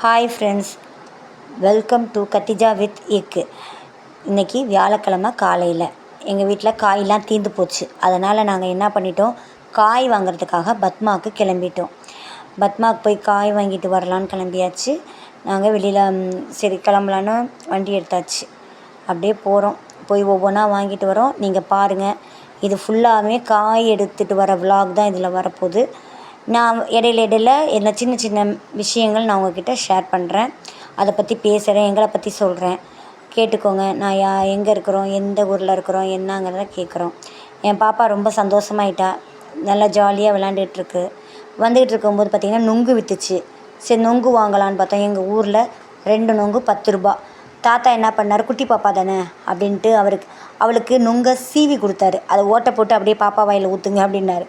Hi friends welcome to Khadija with egg இன்றைக்கி வியாழக்கிழம காலையில். எங்கள் வீட்டில் காயெலாம் தீர்ந்து போச்சு. அதனால் நாங்கள் என்ன பண்ணிட்டோம்? காய் வாங்குறதுக்காக பத்மாவுக்கு கிளம்பிட்டோம். பத்மாவுக்கு போய் காய் வாங்கிட்டு வரலான்னு கிளம்பியாச்சு. நாங்கள் வெளியில் சரி கிளம்பலான்னு வண்டி எடுத்தாச்சு. அப்படியே போகிறோம் போய் ஒவ்வொன்றா வாங்கிட்டு வரோம். நீங்கள் பாருங்கள் இது ஃபுல்லாகவே காய் எடுத்துகிட்டு வர விலாக் தான் இதில் வரப்போகுது. நான் இடையில இடையில என்ன சின்ன சின்ன விஷயங்கள் நான் உங்ககிட்ட ஷேர் பண்ணுறேன் அதை பற்றி பேசுகிறேன் எங்களை பற்றி சொல்கிறேன் கேட்டுக்கோங்க. நான் யா எங்கே இருக்கிறோம் எந்த ஊரில் இருக்கிறோம் என்னங்கிறத கேட்குறோம் என் பாப்பா ரொம்ப சந்தோஷமாயிட்டா. நல்லா ஜாலியாக விளாண்டுட்ருக்கு வந்துக்கிட்டு இருக்கும்போது பார்த்திங்கன்னா நுங்கு விற்றுச்சு சரி நுங்கு வாங்கலான்னு பார்த்தோம். எங்கள் ஊரில் ரெண்டு நுங்கு பத்து ரூபா. தாத்தா என்ன பண்ணார்? குட்டி பாப்பா தானே? அப்படின்ட்டு அவருக்கு அவளுக்கு நுங்கை சீவி கொடுத்தாரு. அதை ஓட்டை போட்டு அப்படியே பாப்பா வாயில் ஊற்றுங்க அப்படின்னாரு.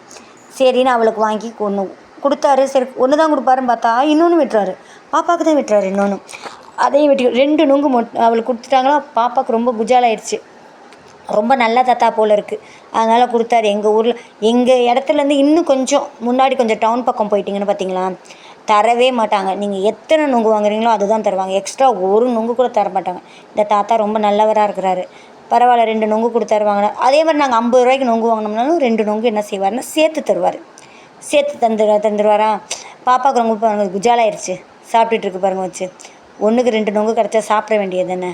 சரின்னு அவளுக்கு வாங்கி ஒன்று கொடுத்தாரு. சரி ஒன்று தான் கொடுப்பாருன்னு பார்த்தா இன்னொன்று விட்டுறாரு. பாப்பாவுக்கு தான் விட்டுறாரு இன்னொன்று அதையும் விட்டு ரெண்டு நுங்கு மொட் அவளுக்கு கொடுத்துட்டாங்களா? பாப்பாவுக்கு ரொம்ப குஜாலாயிடுச்சு. ரொம்ப நல்ல தாத்தா போல் இருக்குது அதனால் கொடுத்தாரு. எங்கள் ஊரில் எங்கள் இடத்துலேருந்து இன்னும் கொஞ்சம் முன்னாடி கொஞ்சம் டவுன் பக்கம் போயிட்டீங்கன்னு பார்த்தீங்களா? தரவே மாட்டாங்க. நீங்கள் எத்தனை நுங்கு வாங்குறீங்களோ அதுதான் தருவாங்க. எக்ஸ்ட்ரா ஒரு நுங்கு கூட தர மாட்டாங்க இந்த தாத்தா ரொம்ப நல்லவராக இருக்கிறாரு. பரவாயில்ல ரெண்டு நொங்கு கொடுத்தாரு வாங்கினா அதே மாதிரி நாங்கள் ஐம்பது ரூபாய்க்கு நொங்கு வாங்கினோம்னாலும் ரெண்டு நொங்கு என்ன செய்வாருன்னா சேர்த்து தருவார். சேர்த்து தந்து தந்துடுவாரா பாப்பாவுக்கு ரொம்ப பாருங்க குஜாலாயிருச்சு. சாப்பிட்டுட்டு இருக்கு பாருங்க வச்சு. ஒன்றுக்கு ரெண்டு நொங்கு கிடச்சா சாப்பிட வேண்டியது தானே?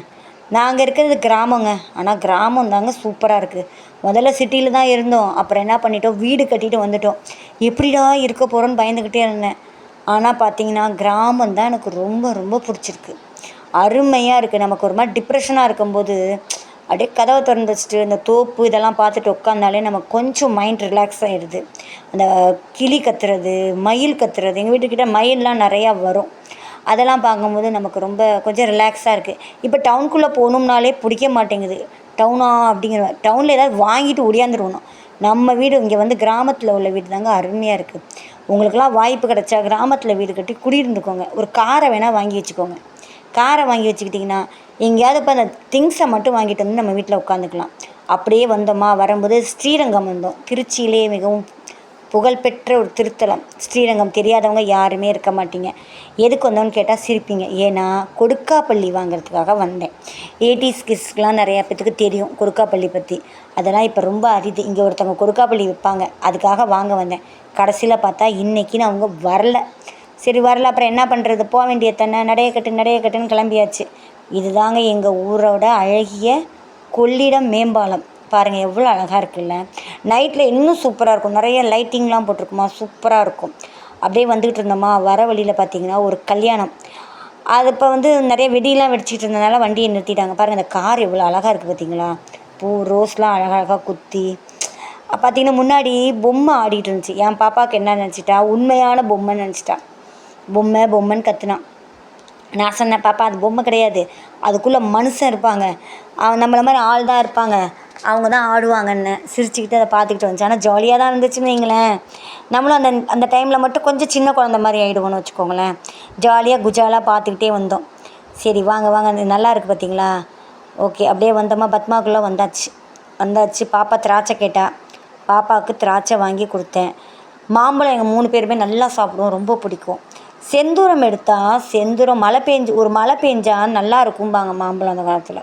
நாங்கள் இருக்கிறது கிராமங்க. ஆனால் கிராமம் தாங்க சூப்பராக இருக்குது முதல்ல சிட்டியில் தான் இருந்தோம். அப்புறம் என்ன பண்ணிட்டோம்? வீடு கட்டிட்டு வந்துட்டோம். எப்படிடா இருக்க போகிறோன்னு பயந்துக்கிட்டே இருந்தேன். ஆனால் பார்த்தீங்கன்னா கிராமம் தான் எனக்கு ரொம்ப ரொம்ப பிடிச்சிருக்கு. அருமையாக இருக்குது நமக்கு ஒரு மாதிரி டிப்ரெஷனாக இருக்கும்போது அப்படியே கதவை திறந்து வச்சுட்டு இந்த தோப்பு இதெல்லாம் பார்த்துட்டு உட்காந்தாலே நமக்கு கொஞ்சம் மைண்ட் ரிலாக்ஸ் ஆகிடுது அந்த கிளி கத்துறது மயில் கத்துறது எங்கள் வீட்டுக்கிட்ட மயில்லாம் நிறையா வரும். அதெல்லாம் பார்க்கும்போது நமக்கு ரொம்ப கொஞ்சம் ரிலாக்ஸாக இருக்குது இப்போ டவுனுக்குள்ளே போகணும்னாலே பிடிக்க மாட்டேங்குது. டவுனா அப்படிங்கிற டவுனில் ஏதாவது வாங்கிட்டு ஒடியாந்துருவணும் நம்ம வீடு இங்கே வந்து கிராமத்தில் உள்ள வீடு தாங்க அருமையாக இருக்குது உங்களுக்கெல்லாம் வாய்ப்பு கிடைச்சா கிராமத்தில் வீடு கட்டி குடியிருந்துக்கோங்க. ஒரு காரை வேணால் வாங்கி வச்சுக்கோங்க. காரை வாங்கி வச்சுக்கிட்டிங்கன்னா எங்கேயாவது இப்போ அந்த திங்ஸை மட்டும் வாங்கிட்டு வந்து நம்ம வீட்டில் உட்காந்துக்கலாம். அப்படியே வந்தோமா வரும்போது ஸ்ரீரங்கம் வந்தோம். திருச்சியிலே மிகவும் புகழ்பெற்ற ஒரு திருத்தலம். ஸ்ரீரங்கம் தெரியாதவங்க யாருமே இருக்க மாட்டீங்க. எதுக்கு வந்தோன்னு கேட்டால் சிரிப்பீங்க. ஏன்னா கொடுக்காப்பள்ளி வாங்குறதுக்காக வந்தேன். ஏடிஸ் கிஸ்க்கெலாம் நிறையா பேத்துக்கு தெரியும் கொடுக்காப்பள்ளி பற்றி அதெல்லாம் இப்போ ரொம்ப அரிது. இங்கே ஒருத்தவங்க கொடுக்காப்பள்ளி விற்பாங்க. அதுக்காக வாங்க வந்தேன். கடைசியில் பார்த்தா இன்றைக்கின்னு அவங்க வரல. சரி வரல. அப்புறம் என்ன பண்ணுறது போக வேண்டிய தானே. நடைய கட்டு நடைய கட்டுன்னு கிளம்பியாச்சு. இதுதாங்க எங்கள் ஊரோட அழகிய கொள்ளிடம் மேம்பாலம். பாருங்கள் எவ்வளோ அழகாக இருக்குல்ல. நைட்டில் இன்னும் சூப்பராக இருக்கும். நிறைய லைட்டிங்லாம் போட்டிருக்குமா? சூப்பராக இருக்கும். அப்படியே வந்துக்கிட்டு இருந்தோமா? வர வழியில் பார்த்தீங்கன்னா ஒரு கல்யாணம். அது இப்போ வந்து நிறைய வெடியெலாம் வெடிச்சிட்டு இருந்தனால வண்டியை நிறுத்திட்டாங்க. பாருங்கள் இந்த கார் எவ்வளோ அழகாக இருக்குது பார்த்தீங்களா? பூ ரோஸ்லாம் அழகழகாக குத்தி. பார்த்தீங்கன்னா முன்னாடி பொம்மை ஆடிட்டு இருந்துச்சு. என் பாப்பாவுக்கு என்ன நினச்சிட்டா? உண்மையான பொம்மை நினச்சிட்டா. பொம்மை பொம்மைன்னு கத்துனான். நான் சொன்னேன் பாப்பா அது பொம்மை கிடையாது. அதுக்குள்ளே மனுஷன் இருப்பாங்க. அவன் நம்மளை மாதிரி ஆள் தான் இருப்பாங்க. அவங்க தான் ஆடுவாங்கன்னு சிரிச்சுக்கிட்டு அதை பார்த்துக்கிட்டு வந்துச்சு. ஆனால் ஜாலியாக தான் இருந்துச்சுன்னு வைங்களேன். நம்மளும் அந்த அந்த டைமில் மட்டும் கொஞ்சம் சின்ன குழந்த மாதிரி ஆகிடுவோன்னு வச்சுக்கோங்களேன். ஜாலியாக குஜாலாக பார்த்துக்கிட்டே வந்தோம். சரி வாங்க வாங்க. அது நல்லா இருக்குது பார்த்தீங்களா ஓகே அப்படியே வந்தோமா? பத்மாக்குள்ளே வந்தாச்சு. வந்தாச்சு. பாப்பா திராட்சை கேட்டா. பாப்பாவுக்கு திராட்சை வாங்கி கொடுத்தேன். மாம்பழம் எங்கள் மூணு பேருமே நல்லா சாப்பிடுவோம். ரொம்ப பிடிக்கும். செந்தூரம் எடுத்தால் செந்தூரம் மழை பெஞ்சு ஒரு மழை பெஞ்சால் நல்லா இருக்கும்பாங்க மாம்பழம் அந்த காலத்தில்.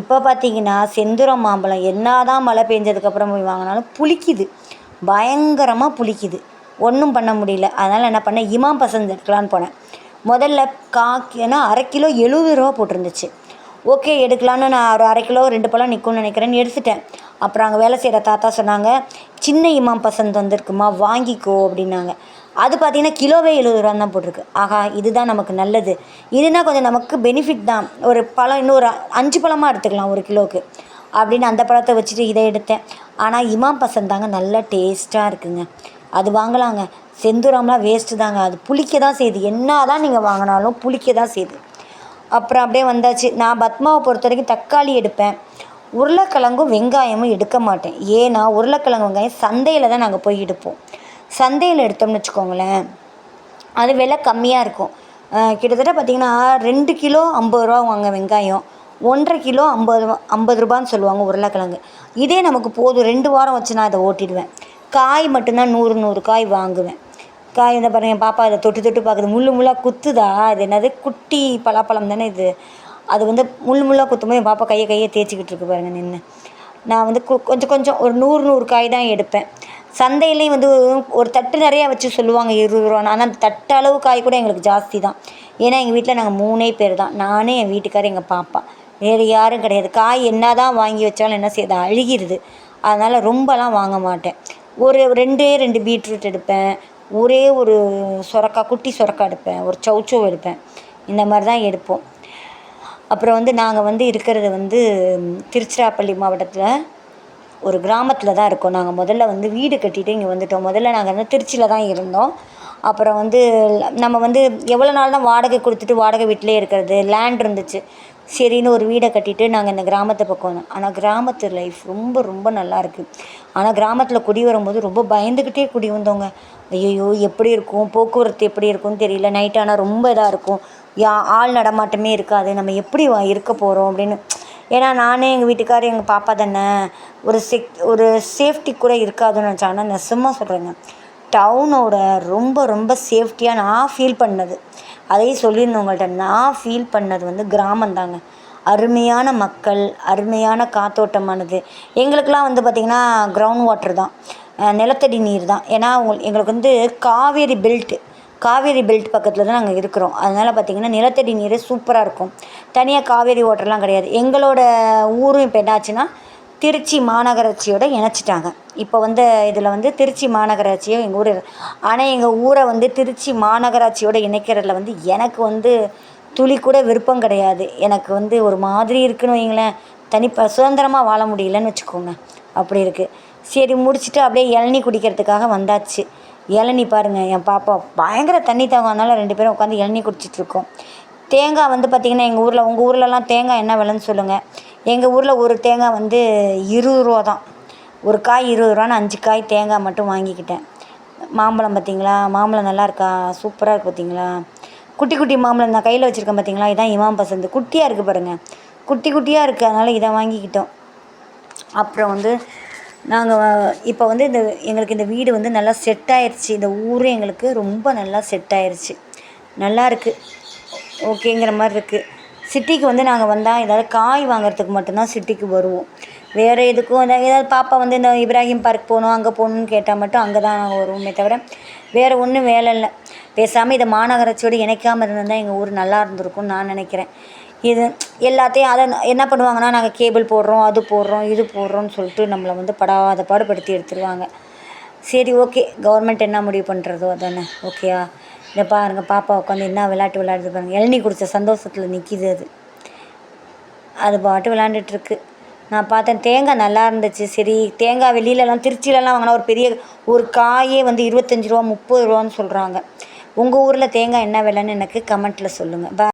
இப்போ பார்த்தீங்கன்னா செந்தூரம் மாம்பழம் என்ன தான் மழை பெஞ்சதுக்கப்புறம் போய் வாங்கினாலும் புளிக்குது. பயங்கரமாக புளிக்குது. ஒன்றும் பண்ண முடியல. அதனால் என்ன பண்ணேன் இமாம் பசந்த் எடுக்கலான்னு போனேன். முதல்ல காக்கினா அரை கிலோ எழுபது ரூபா போட்டிருந்துச்சு. ஓகே எடுக்கலான்னு நான் ஒரு அரை கிலோ ரெண்டு பழம் நிற்கும்னு நினைக்கிறேன்னு எடுத்துட்டேன். அப்புறம் அங்கே வேலை செய்கிற தாத்தா சொன்னாங்க சின்ன இமாம் பசந்த் வந்திருக்குமா வாங்கிக்கோ அப்படின்னாங்க. அது பார்த்தீங்கன்னா கிலோவே எழுபது ரூபா தான் போட்டிருக்கு. ஆஹா இதுதான் நமக்கு நல்லது. இதுனா கொஞ்சம் நமக்கு பெனிஃபிட் தான். ஒரு பழம் இன்னொரு அஞ்சு பழமாக எடுத்துக்கலாம் ஒரு கிலோவுக்கு அப்படின்னு அந்த பழத்தை வச்சுட்டு இதை எடுத்தேன். ஆனால் இமாம் பசந்த் தாங்க நல்ல டேஸ்ட்டாக இருக்குங்க. அது வாங்கலாங்க. செந்தூரம்லாம் வேஸ்ட்டு தாங்க. அது புளிக்க தான் செய்யுது. என்ன தான் நீங்கள் வாங்கினாலும் புளிக்க தான் செய்யுது. அப்புறம் அப்படியே வந்தாச்சு. நான் பத்மாவை பொறுத்த வரைக்கும் தக்காளி எடுப்பேன். உருளைக்கிழங்கும் வெங்காயமும் எடுக்க மாட்டேன். ஏன்னா உருளைக்கிழங்கு வெங்காயம் சந்தையில் தான் நாங்கள் போய் எடுப்போம். சந்தையில் எடுத்தோம்னு வச்சுக்கோங்களேன் அது விலை கம்மியாக இருக்கும். கிட்டத்தட்ட பார்த்திங்கன்னா ரெண்டு கிலோ ஐம்பது ரூபா வாங்க வெங்காயம். ஒன்றரை கிலோ ஐம்பது ரூபா ஐம்பது ரூபான்னு சொல்லுவாங்க உருளைக்கிழங்கு. இதே நமக்கு போதும். ரெண்டு வாரம் வச்சு நான் இதை ஓட்டிடுவேன். காய் மட்டும்தான் நூறு நூறு காய் வாங்குவேன். காய் இந்த பாருங்கள் என் பாப்பா அதை தொட்டு தொட்டு பார்க்குது. முள்ளு முள்ளாக குத்துதா? அது என்னது? குட்டி பலாப்பழம் தானே இது? அது வந்து முள் முள்ளாக குத்தும்போது என் பாப்பா கையை கையை தேய்ச்சிக்கிட்டு இருக்கு பாருங்கள் நின்று நான் வந்து கொஞ்சம் கொஞ்சம் ஒரு நூறு நூறு காய் தான் எடுப்பேன். சந்தையிலையும் வந்து ஒரு தட்டு நிறையா வச்சு சொல்லுவாங்க இருபது ரூபான்னு ஆனால் அந்த தட்டு அளவு காய் கூட எங்களுக்கு ஜாஸ்தி தான். ஏன்னா எங்கள் வீட்டில் நாங்கள் மூணே பேர் தான். நானே என் வீட்டுக்காரர் எங்கள் பாப்பா. வேறு யாரும் கிடையாது. காய் என்ன தான் வாங்கி வச்சாலும் என்ன செய்யுது அழுகிடுது அதனால் ரொம்பலாம் வாங்க மாட்டேன். ஒரு ரெண்டே ரெண்டு பீட்ரூட் எடுப்பேன். ஒரே ஒரு சொரக்கா குட்டி சொரக்கா எடுப்பேன். ஒரு சௌச்சௌ எடுப்பேன். இந்த மாதிரி தான் எடுப்போம். அப்புறம் வந்து நாங்கள் வந்து இருக்கிறது வந்து திருச்சிராப்பள்ளி மாவட்டத்தில் ஒரு கிராமத்தில் தான் இருக்கோம். நாங்கள் முதல்ல வந்து வீடு கட்டிட்டு இங்கே வந்துட்டோம். முதல்ல நாங்கள் வந்து திருச்சியில் தான் இருந்தோம். அப்புறம் வந்து நம்ம வந்து எவ்வளோ நாள் தான் வாடகை கொடுத்துட்டு வாடகை வீட்டிலே இருக்கிறது? லேண்ட் இருந்துச்சு. சரின்னு ஒரு வீடை கட்டிட்டு நாங்கள் இந்த கிராமத்தை பக்கம் வந்தோம். ஆனால் கிராமத்து லைஃப் ரொம்ப ரொம்ப நல்லா இருக்குது ஆனால் கிராமத்தில் குடி வரும்போது ரொம்ப பயந்துக்கிட்டே குடி வந்தோங்க. ஐயையோ எப்படி இருக்கும்? போக்குவரத்து எப்படி இருக்கும்னு தெரியல. நைட் ஆனால் ரொம்ப இதாக இருக்கும். யா ஆள் நடமாட்டமே இருக்காது. நம்ம எப்படி இருக்க போகிறோம் அப்படின்னு. ஏன்னா நானே எங்கள் வீட்டுக்காரர் எங்கள் பாப்பா தானே. ஒரு செக் ஒரு சேஃப்டி கூட இருக்காதுன்னு நினச்சேன் ஆனால் நெசமாக சொல்கிறேங்க டவுனோட ரொம்ப ரொம்ப சேஃப்டியாக நான் ஃபீல் பண்ணது. அதையும் சொல்லியிருந்தேன் உங்கள்கிட்ட நான் ஃபீல் பண்ணது வந்து கிராமந்தாங்க அருமையான மக்கள் அருமையான காத்தோட்டமானது. எங்களுக்கெலாம் வந்து பார்த்திங்கன்னா கிரவுண்ட் வாட்டர் தான். நிலத்தடி நீர் தான். ஏன்னா அவங்க எங்களுக்கு வந்து காவேரி பெல்ட்டு காவேரி பெல்ட் பக்கத்தில் தான் நாங்கள் இருக்கிறோம். அதனால் பார்த்திங்கன்னா நிலத்தடி நீர் சூப்பராக இருக்கும். தனியாக காவேரி வாட்டர்லாம் கிடையாது. எங்களோட ஊரும் இப்போ என்னாச்சுன்னா திருச்சி மாநகராட்சியோட இணைச்சிட்டாங்க. இப்போ வந்து இதில் வந்து திருச்சி மாநகராட்சியும் எங்கள் ஊர் ஆனால் எங்கள் ஊரை வந்து திருச்சி மாநகராட்சியோட இணைக்கிறதுல வந்து எனக்கு வந்து துளி கூட விருப்பம் கிடையாது. எனக்கு வந்து ஒரு மாதிரி இருக்குன்னு வைங்களேன். தனிப்ப சுதந்திரமாக வாழ முடியலன்னு வச்சுக்கோங்க. அப்படி இருக்குது சரி முடிச்சுட்டு அப்படியே இளநீ குடிக்கிறதுக்காக வந்தாச்சு. இளநீ பாருங்கள் என் பாப்பா பயங்கர தண்ணி தாகம். அதனால ரெண்டு பேரும் உட்காந்து இளநீ குடிச்சிட்டு இருக்கோம். தேங்காய் வந்து பார்த்திங்கன்னா எங்கள் ஊரில் உங்கள் ஊர்லலாம் தேங்காய் என்ன விலைன்னு சொல்லுங்கள் எங்கள் ஊரில் ஒரு தேங்காய் வந்து இருபது ரூபா தான். ஒரு காய் இருபது ரூபான்னு அஞ்சு காய் தேங்காய் மட்டும் வாங்கிக்கிட்டேன். மாம்பழம் பார்த்தீங்களா மாம்பழம் நல்லா இருக்கா? சூப்பராக இருக்குது பார்த்தீங்களா குட்டி குட்டி மாம்பழம் நான் கையில் வச்சுருக்கேன் பார்த்தீங்களா இதான் இமாம் பசந்து. குட்டியாக இருக்குது பாருங்கள் குட்டி குட்டியாக இருக்குது அதனால் இதை வாங்கிக்கிட்டோம். அப்புறம் வந்து நாங்கள் இப்போ வந்து இந்த எங்களுக்கு இந்த வீடு வந்து நல்லா செட் ஆயிருச்சு. இந்த ஊரே எங்களுக்கு ரொம்ப நல்லா செட் ஆயிடுச்சு நல்லா இருக்குது ஓகேங்கிற மாதிரி இருக்குது சிட்டிக்கு வந்து நாங்கள் வந்தால் ஏதாவது காய் வாங்குறதுக்கு மட்டும்தான் சிட்டிக்கு வருவோம். வேறு எதுக்கும் ஏதாவது ஏதாவது பாப்பா வந்து இந்த இப்ராஹிம் பார்க் போகணும் அங்கே போகணுன்னு கேட்டால் மட்டும் அங்கே தான் நாங்கள் வருவோமே தவிர வேறு ஒன்றும் வேலை இல்லை. பேசாமல் இதை மாநகராட்சியோடு இணைக்காமல் இருந்தால் எங்கள் ஊர் நல்லா இருந்திருக்கும்னு நான் நினைக்கிறேன். இது எல்லாத்தையும் அதை என்ன பண்ணுவாங்கன்னா நாங்கள் கேபிள் போடுறோம் அது போடுறோம் இது போடுறோம்னு சொல்லிட்டு நம்மளை வந்து படாத பாடுபடுத்தி எடுத்துருவாங்க. சரி ஓகே கவர்மெண்ட் என்ன முடிவு பண்ணுறதோ அதானே. ஓகேயா இந்த பாருங்க பாப்பா உட்காந்து என்ன விளையாட்டு விளையாடுது பாருங்க. இளநீ குடித்த சந்தோஷத்தில் நிற்கிது அது. அது பாட்டு விளாண்டுட்ருக்கு நான் பார்த்தேன் தேங்காய் நல்லா இருந்துச்சு. சரி தேங்காய் வெளியிலலாம் திருச்சியிலலாம் வாங்கினா ஒரு பெரிய ஒரு காயே வந்து இருபத்தஞ்சி ரூபா முப்பது ரூபான்னு சொல்கிறாங்க உங்கள் ஊரில் தேங்காய் என்ன விலைன்னு எனக்கு கமெண்ட்டில் சொல்லுங்கள் பா